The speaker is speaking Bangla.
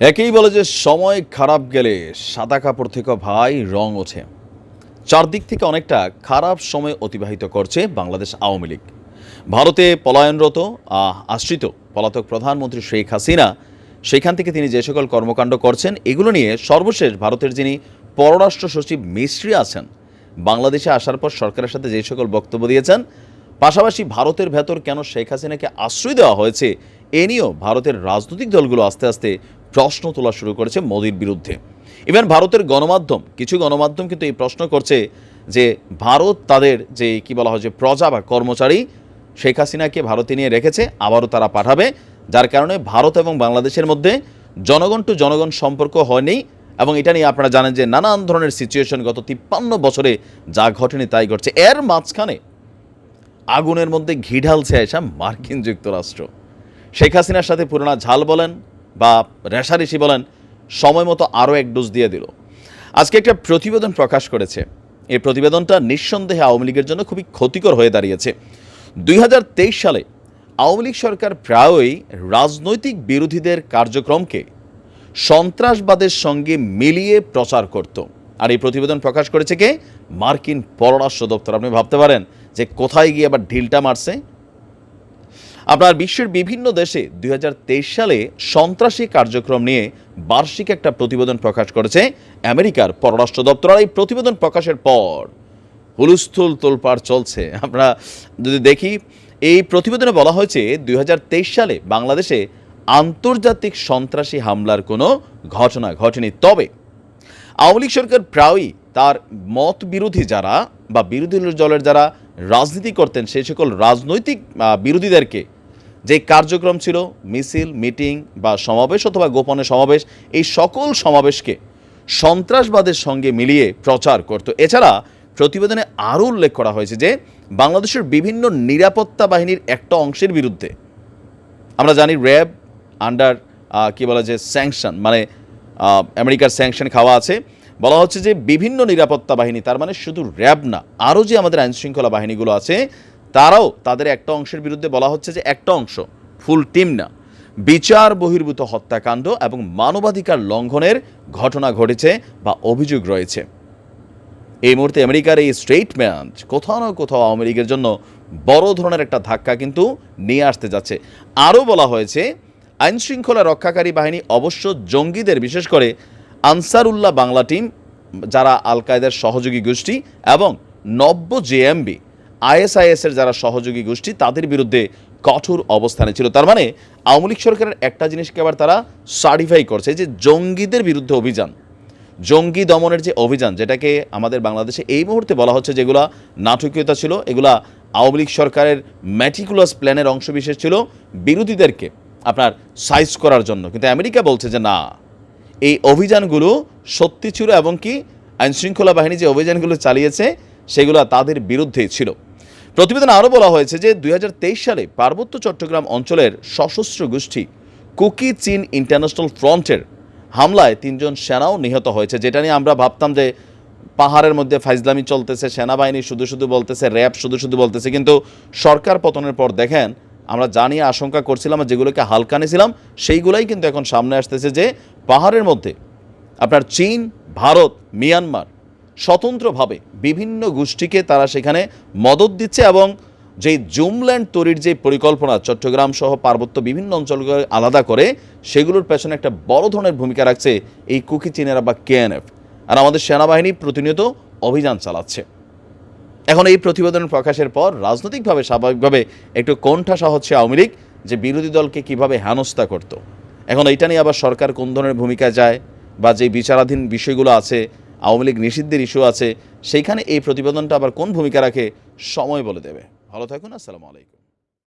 একেই বলে যে সময় খারাপ গেলে সাদা কাপড় থেকে ভাই রং ওঠে। চারদিক থেকে অনেকটা খারাপ সময় অতিবাহিত করছে বাংলাদেশ আওয়ামী লীগ। ভারতে পলায়নরত আশ্রিত পলাতক প্রধানমন্ত্রী শেখ হাসিনা, সেখান থেকে তিনি যে সকল কর্মকাণ্ড করছেন, এগুলো নিয়ে সর্বশেষ ভারতের যিনি পররাষ্ট্র সচিব মিস্ত্রি আছেন, বাংলাদেশে আসার পর সরকারের সাথে যে সকল বক্তব্য দিয়েছেন, পাশাপাশি ভারতের ভেতর কেন শেখ হাসিনাকে আশ্রয় দেওয়া হয়েছে, এ নিয়েও ভারতের রাজনৈতিক দলগুলো আস্তে আস্তে প্রশ্ন তোলা শুরু করেছে মোদির বিরুদ্ধে। ইভেন ভারতের গণমাধ্যম, কিছু গণমাধ্যম কিন্তু এই প্রশ্ন করছে যে ভারত তাদের যে, কি বলা হয়, যে প্রজা বা কর্মচারী, শেখ হাসিনাকে ভারতে নিয়ে রেখেছে, আবারও তারা পাঠাবে, যার কারণে ভারত এবং বাংলাদেশের মধ্যে জনগণ টু জনগণ সম্পর্ক হয়নি এবং এটা নিয়ে আপনারা জানেন যে নানান ধরনের সিচুয়েশন গত তিপ্পান্ন বছরে যা ঘটেনি তাই ঘটছে। এর মাঝখানে আগুনের মধ্যে ঘি ঢালছে এসা মার্কিন যুক্তরাষ্ট্র। শেখ হাসিনার সাথে পুরোনা ঝাল বলেন বা রেশারেশি বলেন, সময় মতো আরও এক ডোজ দিয়ে দিল। আজকে একটা প্রতিবেদন প্রকাশ করেছে। এই প্রতিবেদনটা নিঃসন্দেহে আওয়ামী লীগের জন্য খুবই ক্ষতিকর হয়ে দাঁড়িয়েছে। দুই হাজার তেইশ সালে আওয়ামী লীগ সরকার প্রায়ই রাজনৈতিক বিরোধীদের কার্যক্রমকে সন্ত্রাসবাদের সঙ্গে মিলিয়ে প্রচার করত। আর এই প্রতিবেদন প্রকাশ করেছে কে? মার্কিন পররাষ্ট্র দপ্তর। আপনি ভাবতে পারেন যে কোথায় গিয়ে আবার ঢিলটা মারছে? আপনার বিশ্বের বিভিন্ন দেশে দুই হাজার তেইশ সালে সন্ত্রাসী কার্যক্রম নিয়ে বার্ষিক একটা প্রতিবেদন প্রকাশ করেছে আমেরিকার পররাষ্ট্র দপ্তর। আর এই প্রতিবেদন প্রকাশের পর হুলুস্থুল তোলপাড় চলছে। আমরা যদি দেখি, এই প্রতিবেদনে বলা হয়েছে, দুই হাজার তেইশ সালে বাংলাদেশে আন্তর্জাতিক সন্ত্রাসী হামলার কোনো ঘটনা ঘটেনি। তবে আওয়ামী লীগ সরকার প্রায়ই তার মত বিরোধী যারা বা বিরোধী দলের যারা রাজনীতি করতেন সেই সকল রাজনৈতিক বিরোধীদেরকে যে কার্যক্রম ছিল, মিছিল, মিটিং বা সমাবেশ অথবা গোপনে সমাবেশ, এই সকল সমাবেশকে সন্ত্রাসবাদের সঙ্গে মিলিয়ে প্রচার করত। এছাড়া প্রতিবেদনে আরও উল্লেখ করা হয়েছে যে, বাংলাদেশের বিভিন্ন নিরাপত্তা বাহিনীর একটা অংশের বিরুদ্ধে আমরা জানি র্যাব আন্ডার কি বলা যে স্যাংশন মানে আমেরিকার স্যাংশন খাওয়া আছে। বলা হচ্ছে যে, বিভিন্ন নিরাপত্তা বাহিনী, তার মানে শুধু র্যাব না, আরও যে আমাদের আইনশৃঙ্খলা বাহিনীগুলো আছে তারাও তাদের একটা অংশের বিরুদ্ধে বলা হচ্ছে যে একটা অংশ ফুল টিম না। বিচার বহির্ভূত হত্যাকাণ্ড এবং মানবাধিকার লঙ্ঘনের ঘটনা ঘটেছে বা অভিযোগ রয়েছে। এই মুহূর্তে আমেরিকার এই স্টেটমেন্ট কোথাও না কোথাও আওয়ামী লীগের জন্য বড় ধরনের একটা ধাক্কা কিন্তু নিয়ে আসতে যাচ্ছে। আরও বলা হয়েছে আইন শৃঙ্খলা রক্ষাকারী বাহিনী অবশ্য জঙ্গিদের, বিশেষ করে আনসারুল্লাহ বাংলা টিম, যারা আল কায়দার সহযোগী গোষ্ঠী এবং নব্য জেএমবি আইএসআইএসের যারা সহযোগী গোষ্ঠী, তাদের বিরুদ্ধে কঠোর অবস্থানে ছিল। তার মানে আওয়ামী লীগ সরকারের একটা জিনিসকে আবার তারা সার্টিফাই করছে যে জঙ্গিদের বিরুদ্ধে অভিযান। জঙ্গি দমনের যে অভিযান, যেটাকে আমাদের বাংলাদেশে এই মুহূর্তে বলা হচ্ছে যেগুলা নাটকীয়তা ছিল, এগুলা আওয়ামী লীগ সরকারের ম্যাটিকুলাস প্ল্যানের অংশবিশেষ ছিল বিরোধীদেরকে আপনার সাইজ করার জন্য। কিন্তু আমেরিকা বলছে যে, না, এই অভিযানগুলো সত্যি ছিল এবং কি আইনশৃঙ্খলা বাহিনী যে অভিযানগুলো চালিয়েছে, সেগুলো তাদের বিরুদ্ধেই ছিল। প্রতিবেদনে আরও বলা হয়েছে যে দু হাজার তেইশ সালে পার্বত্য চট্টগ্রাম অঞ্চলের সশস্ত্র গোষ্ঠী কুকি চীন ইন্টারন্যাশনাল ফ্রন্টের হামলায় তিনজন সেনাও নিহত হয়েছে, যেটা নিয়ে আমরা ভাবতাম যে পাহাড়ের মধ্যে ফাইজলামি চলতেছে, সেনাবাহিনী শুধু শুধু বলতেছে, র্যাব শুধু শুধু বলতেছে, কিন্তু সরকার পতনের পর দেখেন, আমরা জানিয়ে আশঙ্কা করছিলাম যেগুলোকে হালকা নিয়েছিলাম সেইগুলাই কিন্তু এখন সামনে আসতেছে যে পাহাড়ের মধ্যে আপনার চীন, ভারত, মিয়ানমার স্বতন্ত্রভাবে বিভিন্ন গোষ্ঠীকে তারা সেখানে মদত দিচ্ছে এবং যেই জুমল্যান্ড তৈরির যে পরিকল্পনা চট্টগ্রাম সহ পার্বত্য বিভিন্ন অঞ্চলকে আলাদা করে, সেগুলোর পেছনে একটা বড় ধরনের ভূমিকা রাখছে এই কুকি চীনেরা বা কেএনএফ আর আমাদের সেনাবাহিনী প্রতিনিয়ত অভিযান চালাচ্ছে। এখন এই প্রতিবেদন প্রকাশের পর রাজনৈতিকভাবে, স্বাভাবিকভাবে একটু কোণঠাসা হচ্ছে আওয়ামী লীগ, যে বিরোধী দলকে কীভাবে হেনস্থা করত। এখন এইটা নিয়ে আবার সরকার কোন ধরনের ভূমিকায় যায় বা যে বিচারাধীন বিষয়গুলো আছে আওয়ামী লীগ নিষিদ্ধের ইস্যু আছে, সেইখানে এই প্রতিবেদনটা আবার কোন ভূমিকা রাখে সময় বলে দেবে। ভালো থাকুন, আসসালামু আলাইকুম।